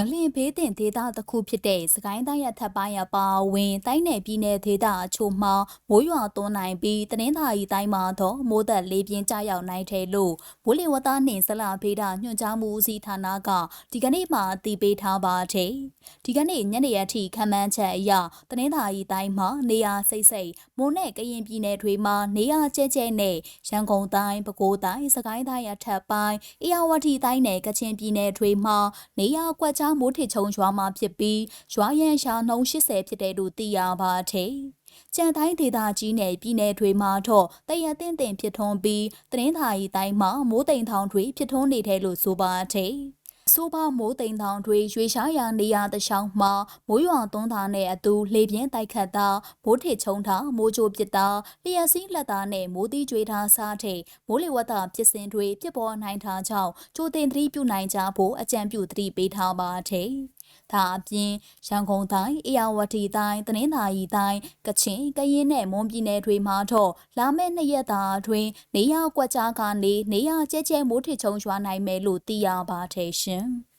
ငလင်ဘေးတင်ဒေသတစ်ခုဖြစ်တဲ့စကိုင်းတိုင်းရထပ်ပိုင်းအပါအဝင်တိုင်းနယ်ပြည်နယ်ဒေသအချို့မှာမိုးရွာသွန်းနိုင်ပြီးတနင်္သာရီတိုင်းမှာတော့မိုးသက်လေးပြင်းကျရောက်နိုင်တယ်လို့မိုးလေဝသနှင့်ဇလဗေဒညွှန်ကြားမှုဦးစီးဌာနကဒီကနေ့မှအသိပေးထားပါတယ်။ဒီကနေ့ညနေအထိခန့်မှန်းချက်အရတနင်္သာရီတိုင်းမှာနေရာစိတ်စိတ်မိုးနဲ့ကရင်ပြည်နယ်တွေမှာနေရာကျဲကျဲနဲ့ရန်ကုန်တိုင်းပဲခူးတိုင်းစကိုင်းတိုင်းအထက်ပိုင်းအေရဝတီတိုင်းနဲ့ကချင်ပြည်နယ်တွေမှာနေရာကွက်ကြားမိုးထစ်ချုံရွာမှာဖြစ်ပြီးရွာရန်ရှာနှုံ80ဖြစ်တယ်လို့သိရပါတယ်။ကြံတိုင်းဒေသကြီးနယ်ပြည်နယ်တွေမှာတော့တရတင်တင်ဖြစ်ထွန်းပြီးတရင်သာရီတိုင်းမှာမိုးတိမ်ထောင်တွေဖြစ်ထွန်းနေတယ်လို့ဆိုပါတယ်။ ဆိုပါမိုးတိမ်ထောင်တွေရွေရှားရာနေရာတခြားမှာမိုးရွာသွန်းတာနဲ့အတူလေပြင်းတိုက်ခတ်တာမိုးထစ်ချုံတာမိုးကြိုပစ်တာလျှက်စီးလက်တာနဲ့မိုးသီးကြွေတာစားတဲ့မိုးလေဝသဖြစ်စဉ်တွေဖြစ်ပေါ်နိုင်တာကြောင့်ကြိုတင်သတိပြုနိုင်ကြဖို့အကြံပြုသတိပေးထားပါတယ်။ ဒါအပြင်ရန်ကုန်တိုင်း၊အေရဝတီတိုင်း၊တနင်္သာရီတိုင်း၊ကချင်၊ကရင်နဲ့မွန်ပြည်နယ်တွေမှာတော့လာမယ့်နှစ်ရက်တာအတွင်းနေရကွက်ကြားကနေနေရကျဲကျဲမိုးထစ်ချုံရွာနိုင်မယ်လို့သိရပါတယ်ရှင်။